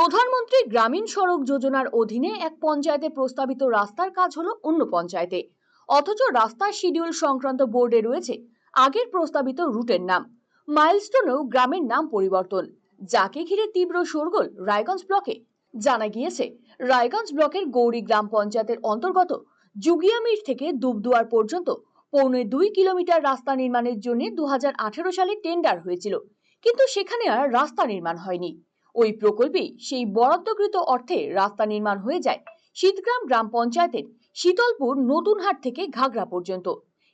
প্রধানমন্ত্রী গ্রামীণ সড়ক যোজনার অধীনে এক পঞ্চায়েতে প্রস্তাবিত রাস্তার কাজ হলো অন্য পঞ্চায়েতে। অথচ রাস্তার শিডিউল সংক্রান্ত বোর্ডে রয়েছে আগের প্রস্তাবিত রুটের নাম। মাইলস্টোনেও গ্রামের নাম পরিবর্তন, যাকে ঘিরে তীব্র শোরগোল রায়গঞ্জ ব্লকে। জানা গিয়েছে, রায়গঞ্জ ব্লকের গৌরী গ্রাম পঞ্চায়েতের অন্তর্গত জুগিয়ামির থেকে দুবদুয়ার পর্যন্ত পৌনে দুই কিলোমিটার রাস্তা নির্মাণের জন্য দু হাজার আঠেরো সালে টেন্ডার হয়েছিল। কিন্তু সেখানে আর রাস্তা নির্মাণ হয়নি। ওই প্রকল্পে সেই বরাদ্দকৃত অর্থে রাস্তা নির্মাণ হয়ে যায় শীতগ্রাম গ্রাম পঞ্চায়েতের শীতলপুর নতুনহাট থেকে ঘাগড়া পর্যন্ত।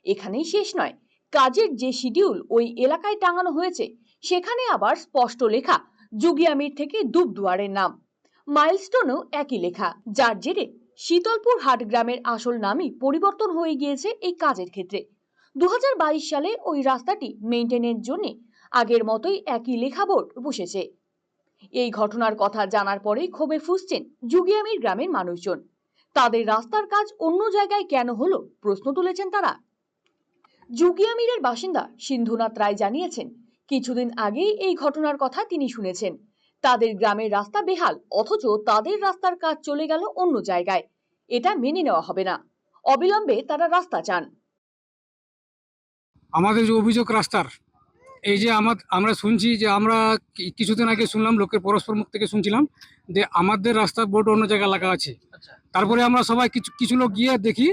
এখানেই শেষ নয়। কাজের যে শিডিউল ওই এলাকায় টাঙানো হয়েছে, সেখানে আবার স্পষ্ট লেখা জুগিয়ামির থেকে দুবদুয়ারের নাম। মাইলস্টোনও একই লেখা। যার জেরে শীতলপুর হাট গ্রামের আসল নামই পরিবর্তন হয়ে গিয়েছে এই কাজের ক্ষেত্রে। দু হাজার বাইশ সালে ওই রাস্তাটি মেইনটেনের জন্য আগের মতোই একই লেখা বোর্ড বসেছে। এই ঘটনার কথা জানার পরেই ক্ষোভে ফুসছেন জুগিয়ামির গ্রামের মানুষজন। তাদের রাস্তার কাজ অন্য জায়গায় কেন হলো প্রশ্ন তুলেছেন তারা। জুগিয়ামিরের বাসিন্দা সিন্ধুনাথ রায় জানিয়েছেন, কিছুদিন আগেই এই ঘটনার কথা তিনি শুনেছেন। তাদের গ্রামের রাস্তা বেহাল, অথচ তাদের রাস্তার কাজ চলে গেল অন্য জায়গায়। এটা মেনে নেওয়া হবে না। অবিলম্বে তারা রাস্তা চান। আমাদের যে অভিযোগ রাস্তার এই যে আমার আমরা শুনছি যে আমরা কিছুদিন আগে শুনলাম লোকের পরস্পর মুখ থেকে শুনছিলাম যে আমাদের রাস্তার বোর্ড অন্য জায়গায় লাগা আছে। আচ্ছা। তারপরে আমরা সবাই কিছু কিছু লোক গিয়ে দেখি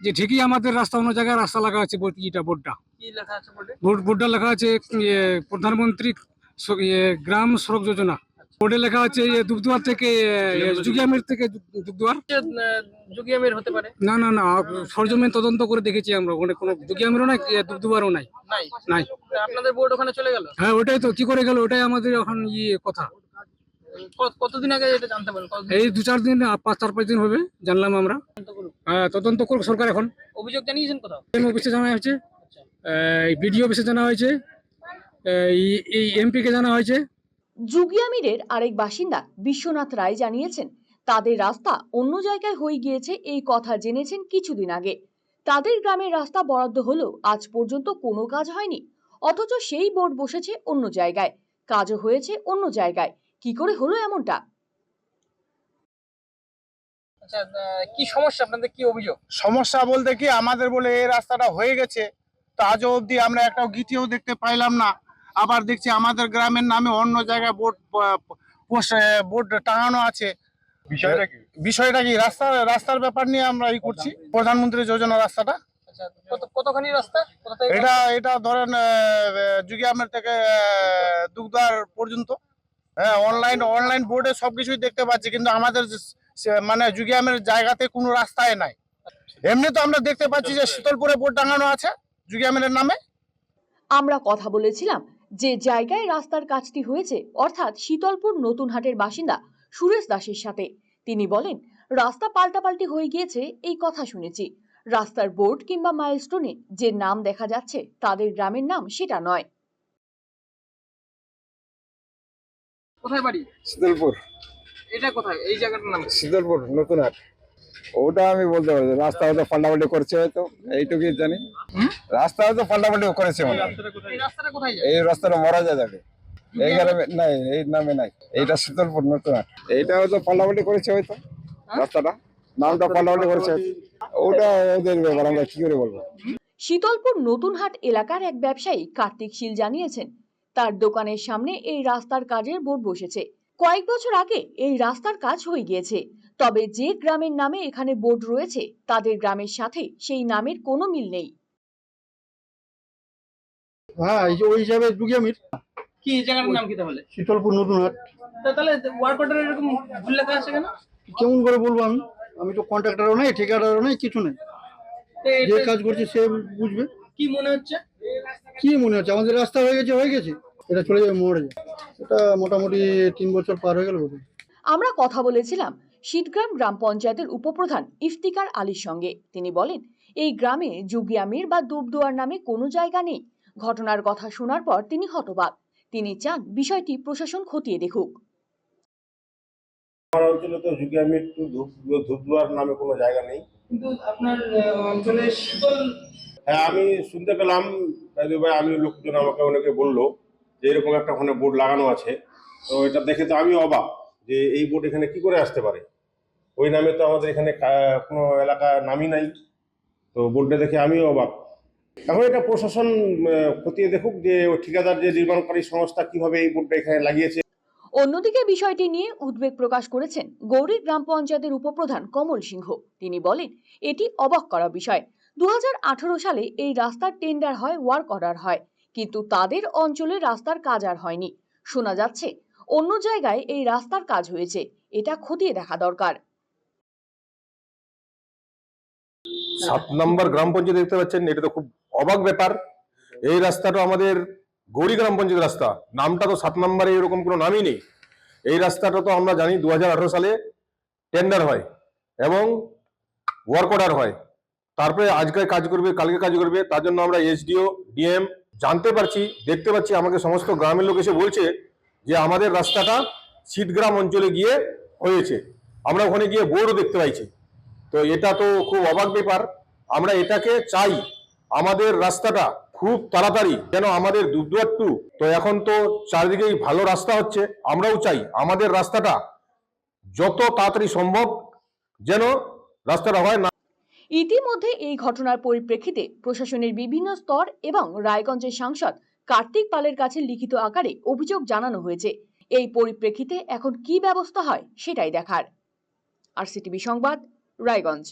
যে ঠিকই আমাদের রাস্তা অন্য জায়গায় রাস্তা লাগা আছে ইটা বোর্ডটা। বোর্ডটা লেখা আছে প্রধানমন্ত্রী গ্রাম সড়ক যোজনা। বোর্ডে লেখা আছে ইয়ে, দুবদুয়ার থেকে জুগিয়ামের থেকে দুবদুয়ার জুগিয়ামের হতে পারে। না না না সরজমিন তদন্ত করে দেখেছি আমরা ওখানে কোনো জুগিয়ামেরও নাই দুবদুয়ারও নাই। নাই। আপনাদের বোর্ড ওখানে চলে গেল? হ্যাঁ ওটাই তো কি করে গেল ওটাই আমাদের এখন ইয়ে কথা। কতদিন আগে এটা জানতে পারেন এই দু চার দিন পাঁচ চার পাঁচ দিন হবে জানলাম আমরা। হ্যাঁ, তদন্ত করুক সরকার এখন। অভিযোগ জানিয়েছেন কোথাও? অফিসে জানা হয়েছে আচ্ছা। বিডিও অফিসে জানা হয়েছে এই এমপি কে জানা হয়েছে। জুগিয়ামিরের আরেক বাসিন্দা বিশ্বনাথ রায় জানিয়েছেন তাদের রাস্তা অন্য জায়গায় হয়ে গিয়েছে এই কথা জেনেছেন কিছুদিন আগে। তাদের গ্রামের রাস্তা বরাদ্দ হলেও আজ পর্যন্ত কোনো কাজ হয়নি অথচ সেই বোর্ড বসেছে অন্য জায়গায় কাজও হয়েছে অন্য জায়গায়। কি করে হলো এমনটা? আচ্ছা কি সমস্যা? আপনাদের কি অভিযোগ? সমস্যা বলতে কি আমাদের বলে এই রাস্তাটা হয়ে গেছে। তো আজও অবধি আমরা একটা গীতিও দেখতে পাইলাম না। আবার দেখছি আমাদের গ্রামের নামে অন্য জায়গায় বোর্ড বোর্ড টাঙানো আছে। বিষয়টা কি? বিষয়টা কি? রাস্তার রাস্তার ব্যাপার নিয়ে আমরা ই করছি। প্রধানমন্ত্রী যোজনা রাস্তাটা। আচ্ছা কতখানি রাস্তা? এটা এটা ধরেন জুগিয়ামের থেকে দুগদার পর্যন্ত। হ্যাঁ অনলাইন অনলাইন বোর্ডে সবকিছুই দেখতে পাচ্ছি কিন্তু আমাদের মানে জুগিয়ামের জায়গাতে কোনো রাস্তায় নাই। এমনি তো আমরা দেখতে পাচ্ছি যে শীতলপুরে বোর্ড টাঙানো আছে জুগিয়ামের নামে। আমরা কথা বলেছিলাম যে জায়গায় রাস্তার কাজটি হয়েছে অর্থাৎ শীতলপুর নতুনহাটের বাসিন্দা সুরেশ দাসের সাথে। তিনি বলেন রাস্তা পাল্টাপাল্টি হয়ে গিয়েছে এই কথা শুনেছি। রাস্তার বোর্ড কিংবা মাইলস্টোনে যে নাম দেখা যাচ্ছে তাদের গ্রামের নাম সেটা নয়। কোথায় বাড়ি? শীতলপুর। এটা কোথায়? এই জায়গাটার নাম শীতলপুর নতুন হাট। ওটা আমি বলতে পারি না। রাস্তা হয়তো পাল্টাপাল্টি করছে হয়তো এইটুকুই জানি। রাস্তা হয়তো পাল্টাপাল্টি করেছে মনে এই রাস্তাটা মরা যায় যাবে। এই গ্রামে নাই এই নামে নাই। এইটা শীতলপুর নতুন হাট। এইটা হয়তো পাল্টাপাল্টি করেছে হয়তো রাস্তাটা। নামটা পাল্টাপাল্টি করেছে। ওটা ওদের ব্যাপার আমরা কি করে বলব? শীতলপুর নতুনহাট এলাকার এক ব্যবসায়ী কার্তিক শীল জানিয়েছেন তার দোকানের সামনে এই রাস্তার কাজের বোর্ড বসেছে। কয়েক বছর আগে এই রাস্তার কাজ হয়ে গিয়েছে। তবে যে গ্রামের নামে এখানে বোর্ড রয়েছে তাদের গ্রামের সাথে সেই নামের কোনো মিল নেই। হ্যাঁ এই যে ওই হিসাবে জুগিয়ামির কি এই নাম কি তাহলে? শীতলপুর নতুন হাট। তাহলে ওয়ার্ক অর্ডার এরকম ভুল লেখা আছে কেন? কেমন করে বলব আমি? আমি তো কন্ট্রাক্টরও নেই ঠিকাদারও নেই কিছু নেই। যে কাজ করছে সে বুঝবে। কি মনে হচ্ছে? কি মনে হচ্ছে? আমাদের রাস্তা হয়ে গেছে হয়ে গেছে। এটা চলে যাবে মরে এটা মোটামুটি তিন বছর পার হয়ে গেল আমরা কথা বলেছিলাম শীতগ্রাম গ্রাম পঞ্চায়েতের উপপ্রধান ইফতিকার আলীর সঙ্গে। তিনি বলেন এই গ্রামে জুগিয়ামির বা দুবদুয়ার নামে কোনো জায়গা নেই। ঘটনার কথা শোনার পর তিনি হতবাক। তিনি চান বিষয়টি প্রশাসন খতিয়ে দেখুক। আমার অঞ্চলে তো যুগিয়ামির ধূপদুয়ার নামে কোনো জায়গা নেই। কিন্তু আপনার অঞ্চলে শীতল হ্যাঁ আমি শুনতে পেলাম ভাই আমি লোকজন আমাকে অনেকে বলল যে এরকম একটা ওখানে বোর্ড লাগানো আছে। তো এটা দেখে তো আমি অবাক। যে এই বোর্ড এখানে কি করে আসতে পারে? ওই নামে তো আমাদের এখানে কোনো এলাকা নামই নাই। তো বোর্ডটা দেখে আমিও অবাক। এখন এটা প্রশাসন খতিয়ে দেখুক যে ঠিকাদার, যে নির্মাণকারী সংস্থা কীভাবে এই বোর্ডটা এখানে লাগিয়েছে। অন্যদিকে বিষয়টি নিয়ে উদ্বেগ প্রকাশ করেছেন গৌরী গ্রাম পঞ্চায়েতের উপপ্রধান কমল সিংহ। তিনি বলেন, এটি অবাক করা বিষয়। দু হাজার আঠারো সালে এই রাস্তার টেন্ডার হয় ওয়ার্ক অর্ডার হয়। কিন্তু তাদের অঞ্চলে রাস্তার কাজ আর হয়নি। শোনা যাচ্ছে অন্য জায়গায় এই রাস্তার কাজ হয়েছে। এটা খতিয়ে দেখা দরকার। সাত নম্বর গ্রাম পঞ্চায়েত দেখতে পাচ্ছেন, এটা তো খুব অবাক ব্যাপার। এই রাস্তাটা আমাদের গৌরী গ্রাম পঞ্চায়েত রাস্তা। নামটা তো সাত নম্বরে এরকম কোনো নামই নেই। এই রাস্তাটা তো আমরা জানি দু হাজার আঠারো সালে টেন্ডার হয় এবং ওয়ার্ক অর্ডার হয়। তারপরে আজকে কাজ করবে, কালকে কাজ করবে, তার জন্য আমরা এসডিও ডিএম জানতে পারছি, দেখতে পাচ্ছি, আমাকে সমস্ত গ্রামের লোক এসে বলছে যে আমাদের রাস্তাটা শীতগ্রাম অঞ্চলে গিয়ে হয়েছে। আমরা ওখানে গিয়ে বোর্ডও দেখতে পাইছি। তো এটা তো খুব অবাক ব্যাপার। আমরা এটাকে চাই আমাদের রাস্তাটা খুব তাড়াতাড়ি যেন আমাদের দুধদুয়ার টু, তো এখন তো চারিদিকেই ভালো রাস্তা হচ্ছে, আমরাও চাই আমাদের রাস্তাটা যত তাড়াতাড়ি সম্ভব যেন রাস্তাটা হয় না। ইতিমধ্যে এই ঘটনার পরিপ্রেক্ষিতে প্রশাসনের বিভিন্ন স্তর এবং রায়গঞ্জের সাংসদ কার্তিক পালের কাছে লিখিত আকারে অভিযোগ জানানো হয়েছে। এই পরিপ্রেক্ষিতে এখন কি ব্যবস্থা হয় সেটাই দেখার। আর সিটিভি সংবাদ, রায়গঞ্জ।